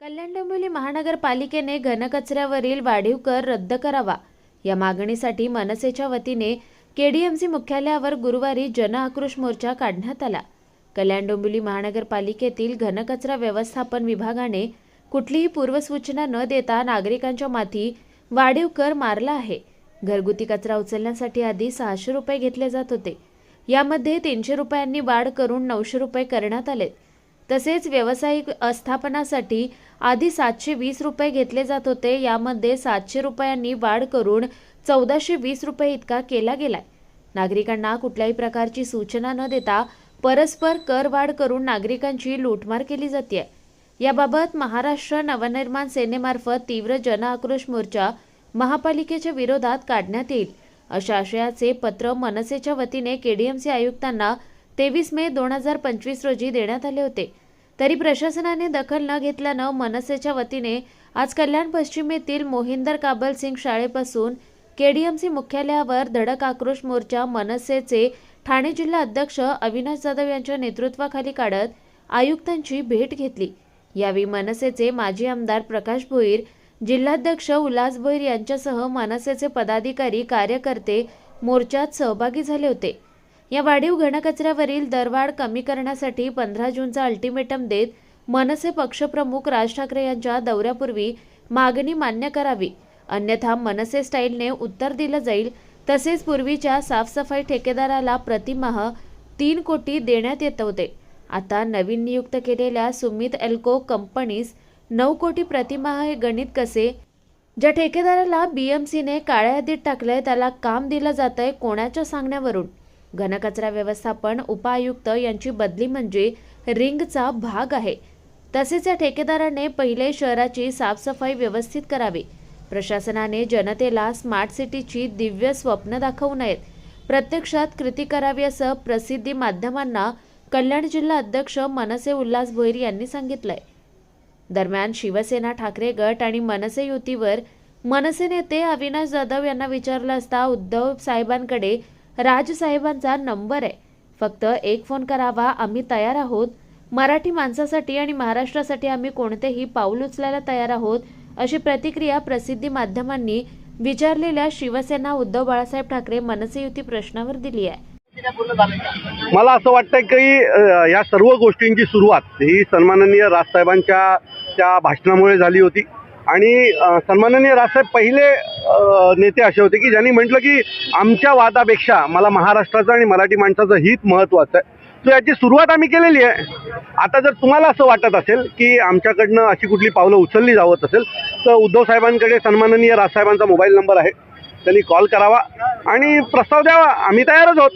कल्याण डोंबिवली महानगरपालिकेने घनकचऱ्यावरील वाढीव कर रद्द करावा. या मागणीसाठी मनसेच्या वतीने केडीएमसी मुख्यालयावर गुरुवारी जन जनआक्रोश मोर्चा काढण्यात आला. कल्याण डोंबिवली महानगरपालिकेतील घनकचरा व्यवस्थापन विभागाने कुठलीही पूर्वसूचना न देता नागरिकांच्या माथी वाढीव कर मारला आहे. घरगुती कचरा उचलण्यासाठी आधी सहाशे रुपये घेतले जात होते. यामध्ये तीनशे रुपयांनी वाढ करून नऊशे रुपये करण्यात आलेत. तसेच व्यावसायिक आस्थापनासाठी आधी सातशे वीस रुपये घेतले जात होते. यामध्ये सातशे रुपयांनी वाढ करून चौदाशे वीस रुपये इतका केला गेलाय. नागरिकांना कुठल्याही प्रकारची सूचना न देता परस्पर कर वाढ करून नागरिकांची लूटमार केली जाते याबाबत महाराष्ट्र नवनिर्माण सेनेमार्फत तीव्र जनआक्रोश मोर्चा महापालिकेच्या विरोधात काढण्यात येईल. अशा आशयाचे पत्र मनसेच्या वतीने केडीएमसी आयुक्तांना तेवीस मे दोन हजार पंचवीस रोजी देण्यात आले होते. तरी प्रशासनाने दखल न घेतल्यानं मनसेच्या वतीने आज कल्याण पश्चिमेतील मोहिंदर काबल सिंग शाळेपासून केडीएमसी मुख्यालयावर धडक आक्रोश मोर्चा मनसेचे ठाणे जिल्हा अध्यक्ष अविनाश जाधव यांच्या नेतृत्वाखाली काढत आयुक्तांची भेट घेतली. यावेळी मनसेचे माजी आमदार प्रकाश भोईर जिल्हाध्यक्ष उल्हास भोईर यांच्यासह मनसेचे पदाधिकारी कार्यकर्ते मोर्चात सहभागी झाले होते. या वाढीव घनकचऱ्यावरील दरवाढ कमी करण्यासाठी पंधरा जूनचा अल्टिमेटम देत मनसे पक्षप्रमुख राज ठाकरे यांच्या दौऱ्यापूर्वी मागणी मान्य करावी. अन्यथा मनसे स्टाईलने उत्तर दिलं जाईल. तसेच पूर्वीच्या साफसफाई ठेकेदाराला प्रतिमाह तीन कोटी देण्यात येत होते. आता नवीन नियुक्त केलेल्या सुमित एल्को कंपनीस नऊ कोटी प्रतिमाह हे गणित कसे? ज्या ठेकेदाराला बीएमसीने काळ्या यादीत टाकलंय त्याला काम दिलं जातंय कोणाच्या सांगण्यावरून? घनकचरा व्यवस्थापन उपायुक्त यांची बदली म्हणजे रिंगचा भाग आहे. तसेच या ठेकेदाराने पहिले शहराची साफसफाई व्यवस्थित करावी. प्रशासनाने जनतेला स्मार्ट सिटीची दिव्य स्वप्न दाखवू नयेत. प्रत्यक्षात कृती करावी असं प्रसिद्धी माध्यमांना कल्याण जिल्हा अध्यक्ष मनसे उल्हास भोईर यांनी सांगितलंय. दरम्यान शिवसेना ठाकरे गट आणि मनसे युतीवर मनसे नेते अविनाश जाधव यांना विचारलं असता उद्धव साहेबांकडे राजसाहेबांचा नंबर आहे. फक्त एक फोन करावा आम्ही तयार आहोत. मराठी माणसासाठी आणि महाराष्ट्रासाठी आम्ही कोणतेही पाऊल उचलायला तयार आहोत. अशी प्रतिक्रिया प्रसिद्धी माध्यमांनी विचारलेल्या शिवसेना उद्धव बाळासाहेब ठाकरे मनसे युती प्रश्नावर दिली आहे. मला असं वाटतं की या सर्व गोष्टींची सुरुवात ही सन्माननीय राजसाहेबांच्या त्या भाषणामुळे झाली होती. आणि सन्माननीय राजसाहेब पहिले नेते असे होते की ज्यांनी म्हटलं की आमच्या वादापेक्षा मला महाराष्ट्राचं आणि मराठी माणसाचं हित महत्त्वाचं आहे. तर याची सुरुवात आम्ही केलेली आहे. आता जर तुम्हाला असं वाटत असेल की आमच्याकडनं अशी कुठली पावलं उचलली जावत असेल तर उद्धव साहेबांकडे सन्माननीय राजसाहेबांचा मोबाईल नंबर आहे. त्यांनी कॉल करावा आणि प्रस्ताव द्यावा. आम्ही तयारच आहोत.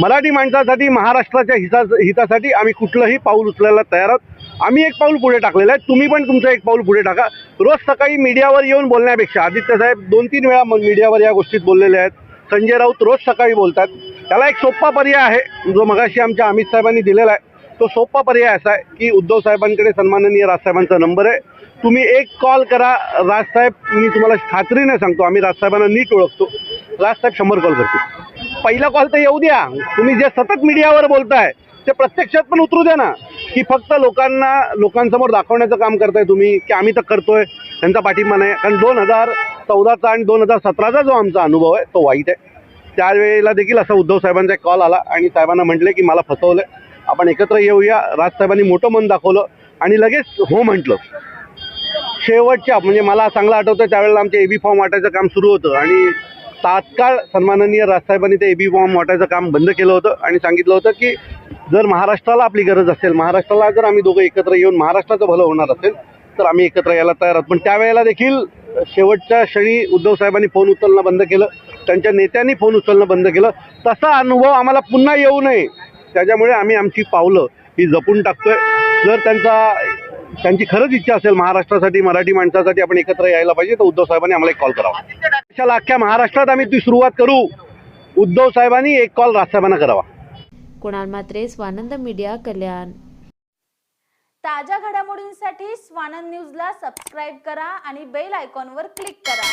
मराठी माणसासाठी महाराष्ट्राच्या हिता हितासाठी आम्ही कुठलंही पाऊल उचलायला तयार आहोत. आम्ही एक पाऊल पुढे टाकलेलं आहे. तुम्ही पण तुमचं एक पाऊल पुढे टाका. रोज सकाळी मीडियावर येऊन बोलण्यापेक्षा आदित्य साहेब दोन तीन वेळा मीडियावर या गोष्टीत बोललेले आहेत. संजय राऊत रोज सकाळी बोलतात. त्याला एक सोपा पर्याय आहे. जो मगाशी आमच्या अमित साहेबांनी दिलेला आहे. तो सोपा पर्याय असा आहे की उद्धव साहेबांकडे सन्माननीय राजसाहेबांचा नंबर आहे. तुम्ही एक कॉल करा. राजसाहेब मी तुम्हाला खात्रीने सांगतो. आम्ही राजसाहेबांना नीट ओळखतो. राजसाहेब शंभर कॉल करतील. पहिला कॉल तर येऊ द्या. तुम्ही जे सतत मीडियावर बोलताय ते प्रत्यक्षात पण उतरू द्या ना. की फक्त लोकांना लोकांसमोर दाखवण्याचं काम करताय तुम्ही की आम्ही तर करतोय त्यांचा पाठिंबा नाही. कारण दोन हजार चौदाचा आणि दोन हजार सतराचा जो आमचा अनुभव आहे तो वाईट आहे. त्यावेळेला देखील असा उद्धव साहेबांचा एक कॉल आला आणि साहेबांना म्हटले की मला फसवलं आपण एकत्र येऊया. राजसाहेबांनी मोठं मन दाखवलं आणि लगेच हो म्हटलं. शेवटच्या म्हणजे मला चांगलं आठवतं त्यावेळेला आमचे एबी फॉर्म वाटायचं काम सुरू होतं आणि तात्काळ सन्माननीय राजसाहेबांनी ते एबी फॉर्म वाटायचं काम बंद केलं होतं आणि सांगितलं होतं की जर महाराष्ट्राला आपली गरज असेल महाराष्ट्राला जर आम्ही दोघं एकत्र येऊन महाराष्ट्राचं भलं होणार असेल तर आम्ही एकत्र यायला तयार आहोत. पण त्यावेळेला देखील शेवटच्या क्षणी उद्धव साहेबांनी फोन उचलणं बंद केलं. त्यांच्या नेत्यांनी फोन उचलणं बंद केलं. तसा अनुभव आम्हाला पुन्हा येऊ नये. त्याच्यामुळे आम्ही आमची पावलं ही जपून टाकतोय. जर त्यांचा त्यांची खरंच इच्छा असेल महाराष्ट्रासाठी मराठी माणसासाठी आपण एकत्र यायला पाहिजे तर उद्धव साहेबांनी आम्हाला एक कॉल करावा. देशाला अख्ख्या महाराष्ट्रात आम्ही ती सुरुवात करू. उद्धव साहेबांनी एक कॉल राजसाहेबांना करावा. कुणाल मात्रे स्वानंद मीडिया कल्याण. ताज्या घडामोडींसाठी स्वानंद न्यूजला सबस्क्राईब करा आणि बेल आयकॉनवर क्लिक करा.